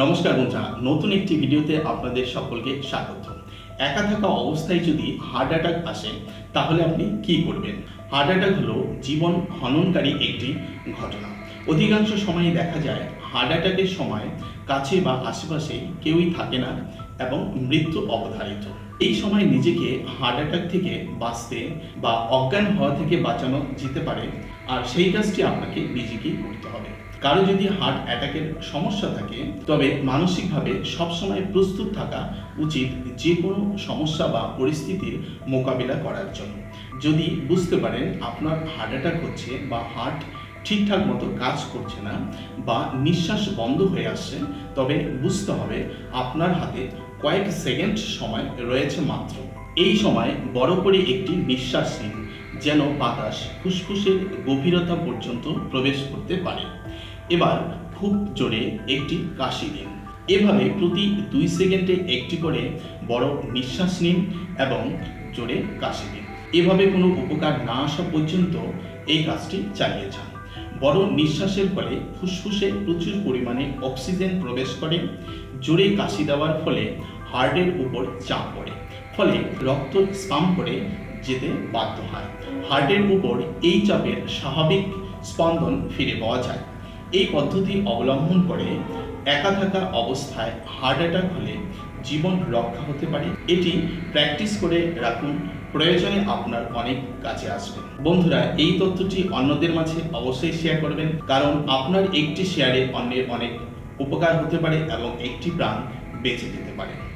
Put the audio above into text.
নমস্কার বন্ধুরা, নতুন একটি ভিডিওতে আপনাদের সকলকে স্বাগত। একা থাকা অবস্থায় যদি হার্ট অ্যাটাক আসে, তাহলে আপনি কি করবেন? হার্ট অ্যাটাক হলো জীবন হননকারী একটি ঘটনা। অধিকাংশ সময়ে দেখা যায় হার্ট অ্যাটাকের সময় কাছে বা আশেপাশে কেউই থাকে না এবং মৃত্যু অবধারিত। এই সময় নিজেকে হার্ট অ্যাটাক থেকে বাঁচতে বা অজ্ঞান হওয়া থেকে বাঁচানো যেতে পারে, আর সেই কাজটি আপনাকে নিজেকেই করতে হবে। কারও যদি হার্ট অ্যাটাকের সমস্যা থাকে, তবে মানসিকভাবে সবসময় প্রস্তুত থাকা উচিত যে কোনো সমস্যা বা পরিস্থিতির মোকাবিলা করার জন্য। যদি বুঝতে পারেন আপনার হার্ট অ্যাটাক হচ্ছে বা হার্ট ঠিকঠাক মতো কাজ করছে না বা নিঃশ্বাস বন্ধ হয়ে আসছে, তবে বুঝতে হবে আপনার হাতে কয়েক সেকেন্ড সময় রয়েছে মাত্র। এই সময় বড় করে একটি নিঃশ্বাস নিন, যেন বাতাস ফুসফুসের গভীরতা পর্যন্ত প্রবেশ করতে পারে। এবার খুব জোরে একটি কাশি দিন এভাবে প্রতি দুই সেকেন্ডে একটি করে বড় নিঃশ্বাস নিন এবং জোরে কাশি দিন এভাবে কোনো উপকার না আসা পর্যন্ত এই কাজটি চালিয়ে যান। বড় নিঃশ্বাসের ফলে ফুসফুসে প্রচুর পরিমাণে অক্সিজেন প্রবেশ করে। জোরে কাশি দেওয়ার ফলে হার্টের উপর চাপ পড়ে। ফলে রক্ত স্পাম করে যেতে বাধ্য হয়। হার্টের উপর এই চাপের স্বাভাবিক স্পন্দন ফিরে পাওয়া যায়। এই পদ্ধতি অবলম্বন করে একা থাকা অবস্থায় হার্ট অ্যাটাক হলে জীবন রক্ষা হতে পারে। এটি প্র্যাকটিস করে রাখুন। প্রয়োজনে আপনার অনেক কাছে আসবে। বন্ধুরা, এই তথ্যটি অন্যদের মাঝে অবশ্যই শেয়ার করবেন। কারণ আপনার একটি শেয়ারে অন্যের অনেক উপকার হতে পারে এবং একটি প্রাণ বেঁচে যেতে পারে।